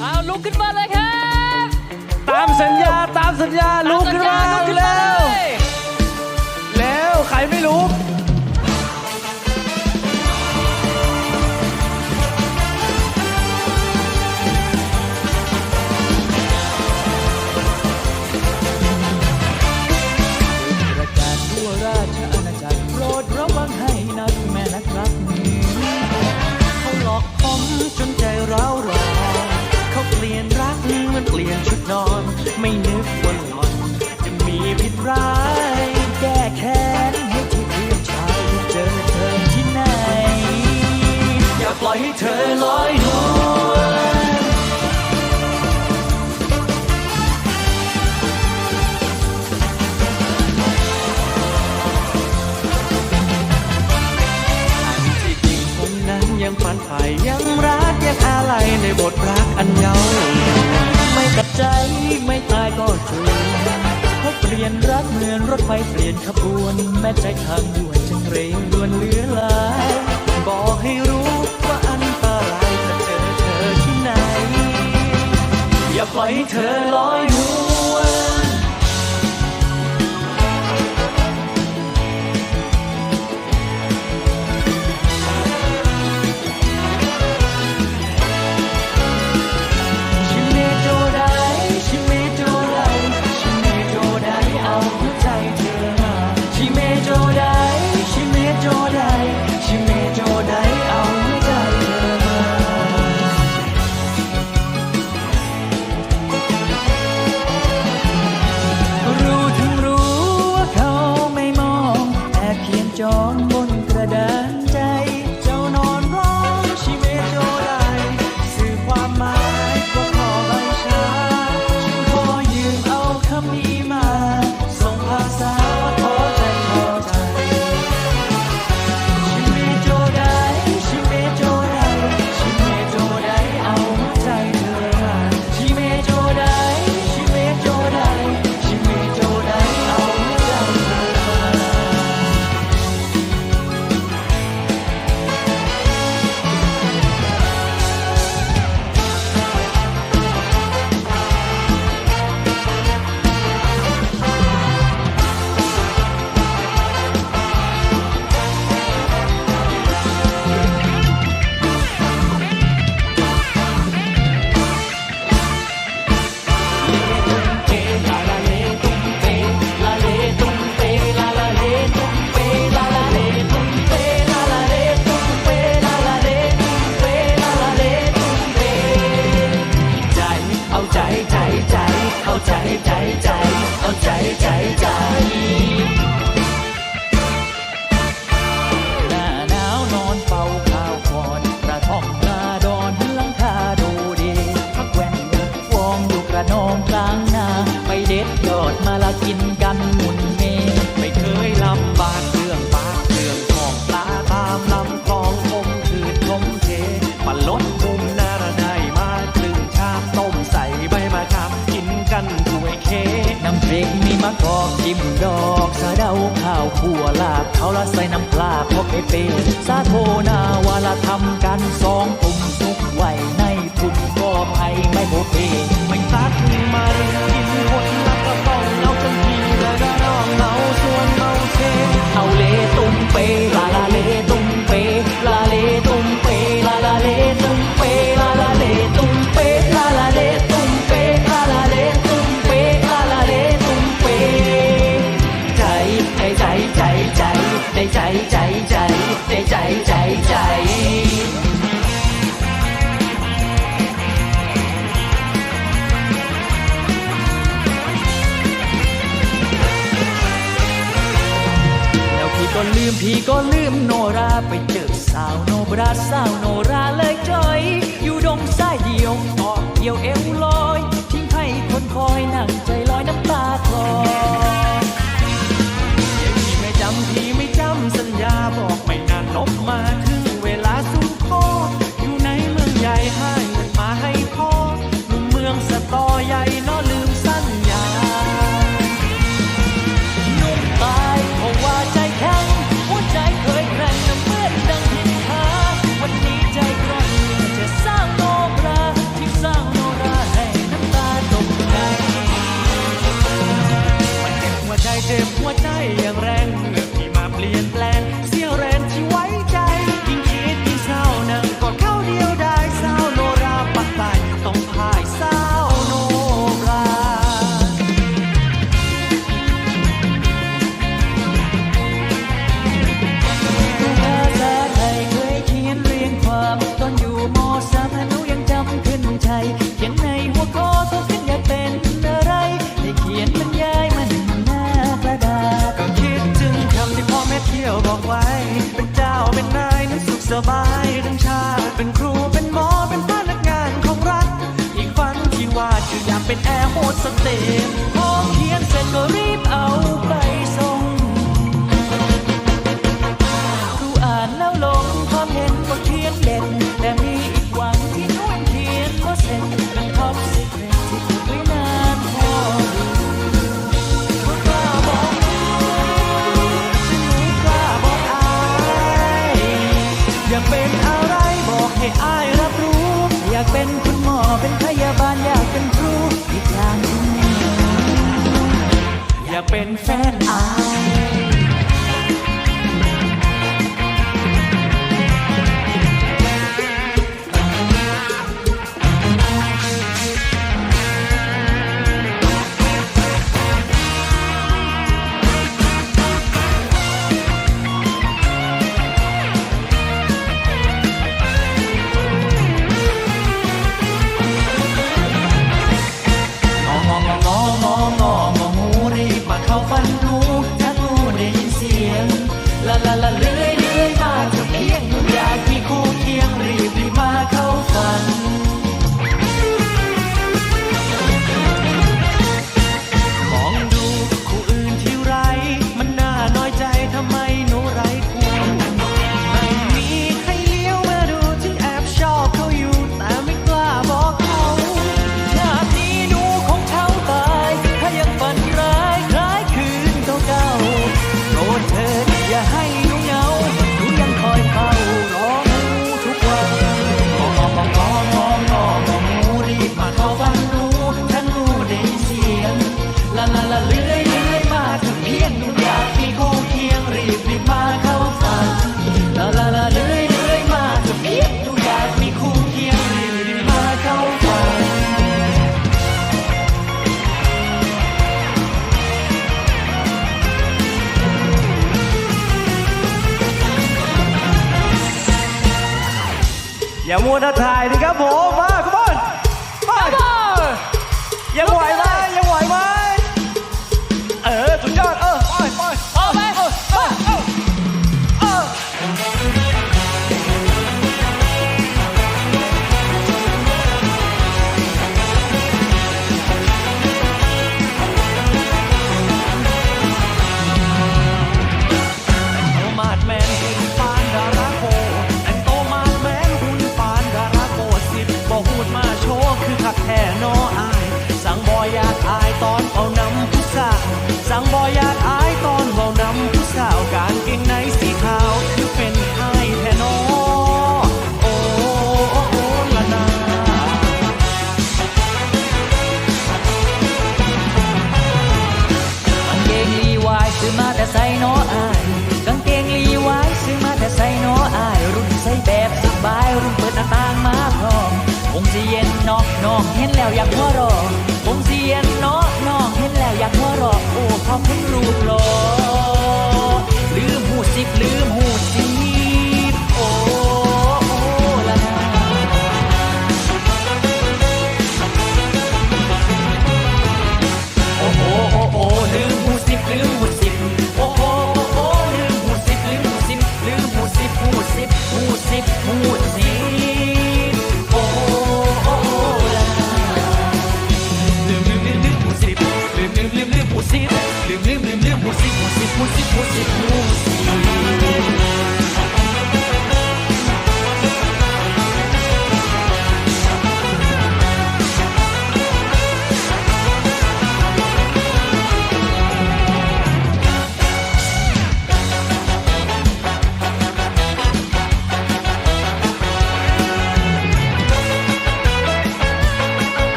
เอาลุกขึ้นมาเลยครับ ตามสัญญาตามสัญญาลุกขึ้นมาลุกขึ้นมาแล้วเลย แล้วใครไม่ลุกประกาศทั่วราชอาณาจักรโปรดระวัง อยให้เธอลอยนที่จริงผมนั้นยังฝันใฝ่ยังรักยังอะไรในบทรักอันเยาวไม่ตัดใจไม่ตายก็จนเขาเปลี่ยนรักเหมือนรถไฟเปลี่ยนขบวน แม้ใจทางด่วนจังเรง ปล่อยเธอลอยนวล ระนองกลางนา ไปเด็ดยอดมาละกินกันหมุนเม ไม่เคยลำบากเรื่องปากเรื่องของปลาตามลำคลองคมคืนคมเทมาลดมุมนาระได้มาครึ่งชามต้มใส่ใบมะขามกินกันถ้วยเค น้ำพริกมีมะกอกจิ้มดอกสะเดาข้าวขั่วลาบเขาละใส่น้ำปลาพอเปเปสาโทนาวาละทำ ในใจใจใจในใจใจใจในใจใจใจก็ลืมพี่ก็ลืมโนราไปเจอสาวโนบราสาวโนราเลยจอย อยู่ดงสายเดียวออกเดียวเอวลอย จะอยากเป็นแอร์โฮสเตสห้อเขียนเสร็จก็รีบเอาไปส่งครูอ่านแล้วลงความเห็นก็เขียนเด่นแต่มีอีกหวังที่นุ่นเขียนก็เสร็จเป็นท็อปสิเรตที่ไว้นานพออยากเป็นอะไรบอกให้อายรับากเป็นคุณหมอเป็นพยาบาลอยากเป็นครูอีกอย่างอยากเป็นแฟนอา อย่ามัวทัาทายดิครับผม น้องเห็นแล้วอยากพัวรอคงเสียนเนาะน้องเห็นแล้วอยากพัวรอโอ้พอบคุณรูปหล่อลืมหูสิบลืมหู สิบลืมลืมลืมลืมมูสิกมูสิกมูสิกมูสิกมูสิก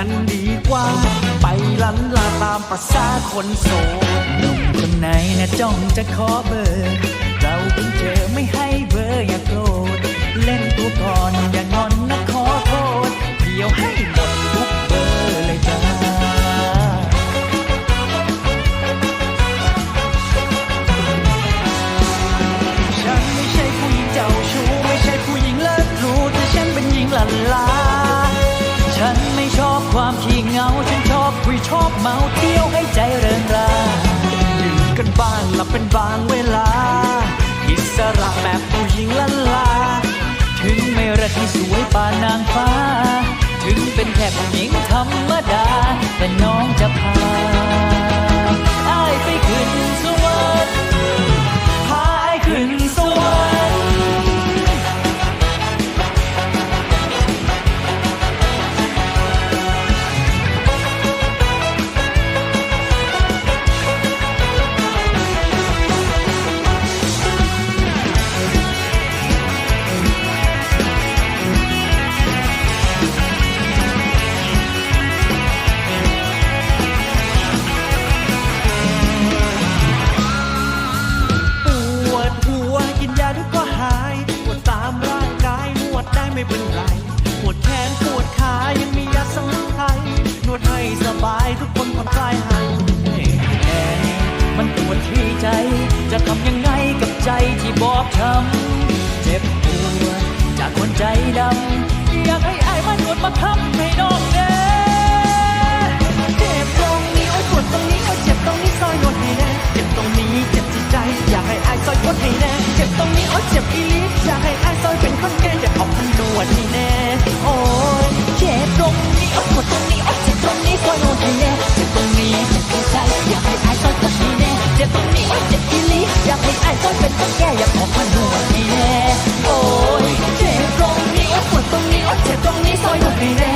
ันดีกว่า ไปลันลาตามประษาคนโสดหนุ่มคนไหนนะจ้องจะขอเบอร์ เราเพิ่งเจอไม่ให้เบอร์อยาก บางเวลา อิสระแบบผู้หญิงลันลา ถึงไม่ระที่สวยป่านางฟ้า ถึงเป็นแค่ผู้หญิงธรรมดา แต่น้องจะพา ใจที่บอบช้ำเจ็บปวดจากคนใจดำอยากให้อายมาหนวดมาค้ำให้น้องเน่เจ็บตรงนี้โอ้ยปวดตรงนี้โอ้ยเจ็บตรงนี้ซอยนวดให้แน่เจ็บตรงนี้เจ็บที่ใจ อยากให้อายซอยนวดให้แน่เจ็บตรงนี้โอ้ยเจ็บอีลิอยากให้ แก้อยากออกมาหนวดให้แน่โอ้ยเจ็บตรงนี้ปวดตรงนี้เจ็บตรงนี้ซอยโน่นให้แน่เนี่ยากให้อายซอยนวดให้แน่